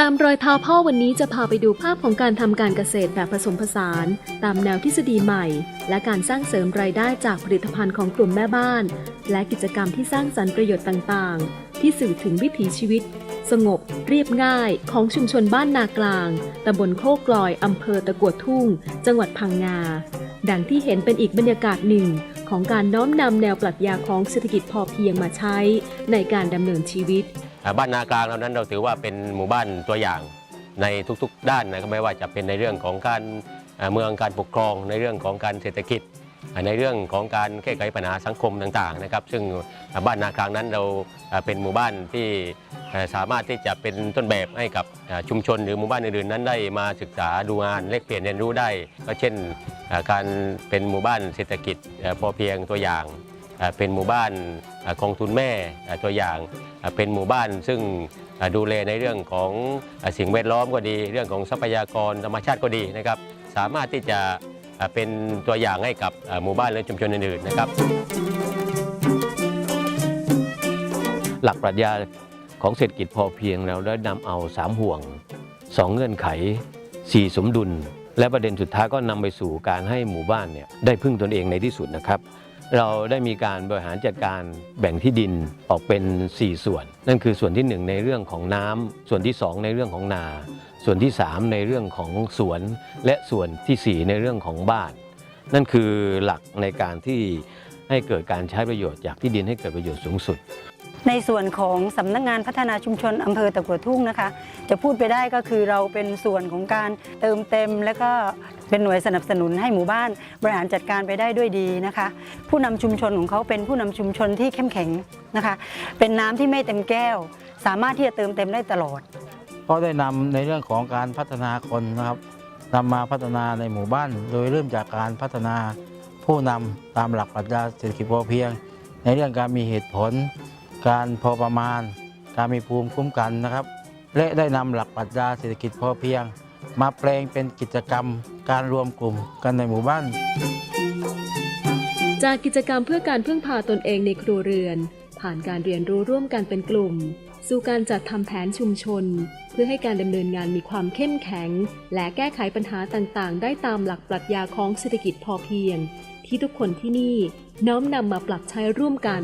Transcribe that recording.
ตามรอยเท้าพ่อวันนี้จะพาไปดูภาพของการทำการเกษตรแบบผสมผสาน ตามแนวทฤษฎีใหม่ และการสร้างเสริมรายได้จากผลิตภัณฑ์ของกลุ่มแม่บ้าน และกิจกรรมที่สร้างสรรค์ประโยชน์ต่างๆ ที่สื่อถึงวิถีชีวิต สงบ เรียบง่าย ของชุมชนบ้านนากลางตำบลโคกลอยอำเภอตะกัวทุ่ง จังหวัดพังงา ดังที่เห็นเป็นอีกบรรยากาศหนึ่ง ของการน้อมนำแนวปรัชญาของเศรษฐกิจพอเพียงมาใช้ ในการดำเนินชีวิต บ้านนากลางเรานั้นเราถือว่าเป็นหมู่บ้านตัวอย่างในทุกๆ ด้านนะครับไม่ว่าจะเป็นในเรื่องของการเมืองการปกครอง ในเรื่องของการเศรษฐกิจ ในเรื่องของการแก้ไขปัญหาสังคมต่างๆนะครับ ซึ่งบ้านนากลางนั้นเราเป็นหมู่บ้านที่สามารถที่จะเป็นต้นแบบให้กับชุมชนหรือหมู่บ้านอื่นๆนั้นได้มาศึกษาดูงานแลกเปลี่ยนเรียนรู้ได้ ก็เช่นการเป็นหมู่บ้านเศรษฐกิจพอเพียงตัวอย่าง เป็นหมู่บ้านกองทุนแม่ตัวอย่างเป็นหมู่บ้านซึ่งดูแลในเรื่องของสิ่งแวดล้อมก็ดี เรื่องของทรัพยากรธรรมชาติก็ดีนะครับสามารถที่จะเป็นตัวอย่างให้กับหมู่บ้านและชุมชนอื่นๆนะครับ หลักปรัชญาของเศรษฐกิจพอเพียงเราได้นำเอา 3 ห่วง 2 เงื่อนไข 4 สมดุล และประเด็นสุดท้ายก็นำไปสู่การให้หมู่บ้านเนี่ยได้พึ่งตนเองในที่สุดนะครับ เราได้มีการบริหารจัดการแบ่งที่ดินออกเป็น 4 ส่วน นั่นคือส่วนที่ 1 ในเรื่องของน้ำส่วนที่ 2 ในเรื่องของนา ส่วนที่ 3 ในเรื่องของสวน และส่วนทีสี่ 4 ในเรื่องของบ้าน นั่นคือหลักในการที่ให้เกิดการใช้ประโยชน์จากที่ดินให้เกิดประโยชน์สูงสุด ในส่วนของสำนักงานพัฒนาชุมชนอำเภอตะกัวทุ่งนะคะ จะพูดไปได้ก็คือเราเป็นส่วนของการเติมเต็ม และก็เป็นหน่วยสนับสนุนให้หมู่บ้านบริหารจัดการไปได้ด้วยดีนะคะ ผู้นำชุมชนของเขาเป็นผู้นำชุมชนที่เข้มแข็งนะคะ เป็นน้ำที่ไม่เต็มแก้ว สามารถที่จะเติมเต็มได้ตลอด ก็ได้นำในเรื่องของการพัฒนาคนนะครับนำมาพัฒนาในหมู่บ้าน โดยเริ่มจากการพัฒนาผู้นำตามหลักปรัชญาเศรษฐกิจพอเพียง ในเรื่องการมีเหตุผล การพอประมาณ การมีภูมิคุ้มกันนะครับ และได้นำหลักปรัชญาเศรษฐกิจพอเพียง มาแปลงเป็นกิจกรรม การรวมกลุ่มกันในหมู่บ้าน จากกิจกรรมเพื่อการพึ่งพาตนเองในครัวเรือน ผ่านการเรียนรู้ร่วมกันเป็นกลุ่ม สู่การจัดทำแผนชุมชน เพื่อให้การดำเนินงานมีความเข้มแข็ง และแก้ไขปัญหาต่างๆ ได้ตามหลักปรัชญาของเศรษฐกิจพอเพียง ที่ทุกคนที่นี่น้อมนำมาปรับใช้ร่วมกัน